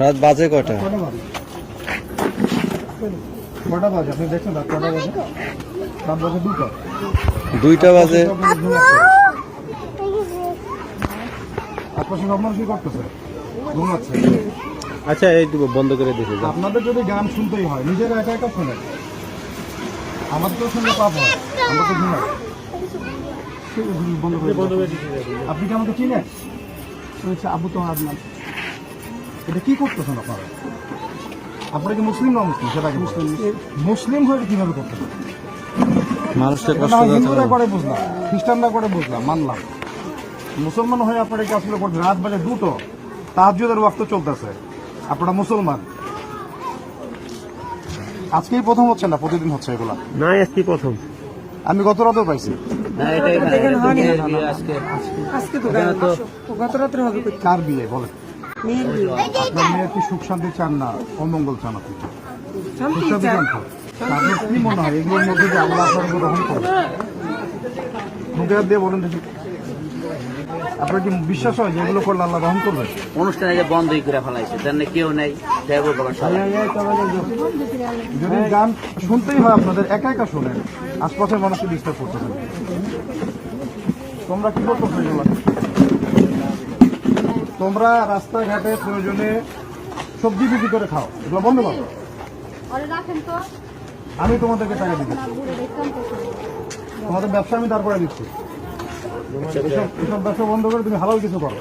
রাত বাজে কটা? কটা বাজে? আপনি দেখছেন রাত কটা বাজে? রাত বাজে দুটো। দুইটা বাজে। কি করতেছে? ঘুমাচ্ছে। আচ্ছা এই বন্ধ করে দিতে আপনাদের যদি গান শুনতেই হয় নিজেরা একা একা শোনেন আমার তো শুনলে পাপ হয়। আমরা তো ঘুমাই। ঠিক বন্ধ করে আপনি কি আমাকে চিনেন? আবু তো আপনার এটা কি করতেছেন আপনারা? আপনারা কি মুসলিম না মুসলিম সেটা কি মুসলিম। মুসলিম হয়ে কীভাবে করতে পারেন মানুষকে কষ্ট না দিতে হিন্দুরা করে বুঝলাম খ্রিস্টানরা করে বুঝলাম মানলাম। মুসলমান হয়ে আপনারা কি আসলে করছেন। রাত বাজে দুটো তাহাজুদের ওয়াক্ত চলতেছে। আপনারা মুসলমান। আজকেই প্রথম হচ্ছে না? প্রতিদিন হচ্ছে এগুলা? না আজকে প্রথম। আমি গত রাতেও পাইছি। আজকে তো গত রাত্রে কার বিয়ে বলে। আপনার মেয়ে কি সুখ শান্তি চান না? অমঙ্গল চান আপনি? সুখ শান্তি চান। চান। তো। আপনার কি মনে হয়? এগুলোর মধ্যে যে আল্লাহ আপনাকে গ্রহণ করবে মুখে দিয়ে বলেন দেখি। আপনার কি বিশ্বাস হয় যে এগুলো করলে আল্লাহ গ্রহণ করবে? অনুষ্ঠানে যে বন্ধই করে ফেলাইছে তার কেউ নেই যদি গান শুনতেই হয় আপনাদের একা একা শোনেন আশপাশের মানুষকে ডিস্টার্ব করতেছেন তোমরা কি করতেছো এগুলো তোমরা রাস্তাঘাটে প্রয়োজনে সবজি বিক্রি করে খাও। এগুলো বন্ধ করো। আমি তোমাদেরকে টাকা দিচ্ছি। তোমাদের ব্যবসা আমি তারপরে দিচ্ছি। এসব- ব্যবসা বন্ধ করে তুমি হালাল কিছু করো।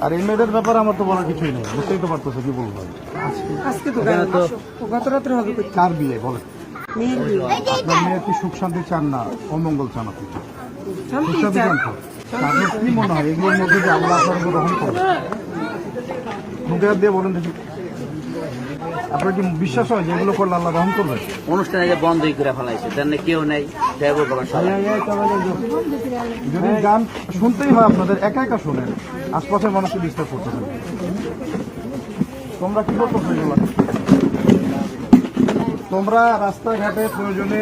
আর এই মেয়েদের ব্যাপারে আমার তো বলার কিছুই নেই। বুঝতেই তো পারতেছো কি বলব আজকে তো গত রাত্রে হবে? কার বিয়ে? বলে। আপনার মেয়ে কি সুখ শান্তি চান না? অমঙ্গল চান আপনি। সুখ শান্তি চান। আপনার কি মনে হয় এগুলোর মধ্যে যে আল্লাহ গ্রহণ মুখে দিয়ে বলেন দেখি আপনার কি বিশ্বাস হয় যে এগুলো করলে আল্লাহ গ্রহণ করবে অনুষ্ঠানে যে বন্ধই করে ফেলাইছে তার কেউ নেই যদি গান শুনতেই হয় আপনাদের একা একা শোনেন আশপাশের মানুষকে ডিস্টার্ব করতেছেন তোমরা কি করতেছো এগুলো তোমরা রাস্তাঘাটে প্রয়োজনে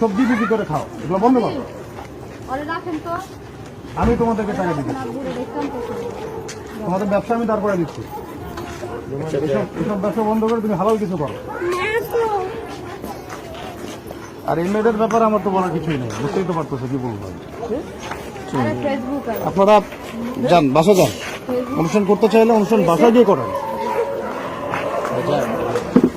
সবজি বিক্রি করে খাও। এগুলো বন্ধ করো। রাখেন তো। আমি তোমাদেরকে টাকা দিচ্ছি। তোমাদের ব্যবসা আমি তারপরে দিচ্ছি। এসব- এসব ব্যবসা বন্ধ করে তুমি হালাল কিছু করো। আর এই মেয়েদের ব্যাপারে আমার তো বলার কিছুই নেই। বুঝতেই তো পারতেছো কি বলব আপনারা যান বাসা যান। অনুষ্ঠান করতে চাইলে অনুষ্ঠান বাসায় গিয়ে করেন।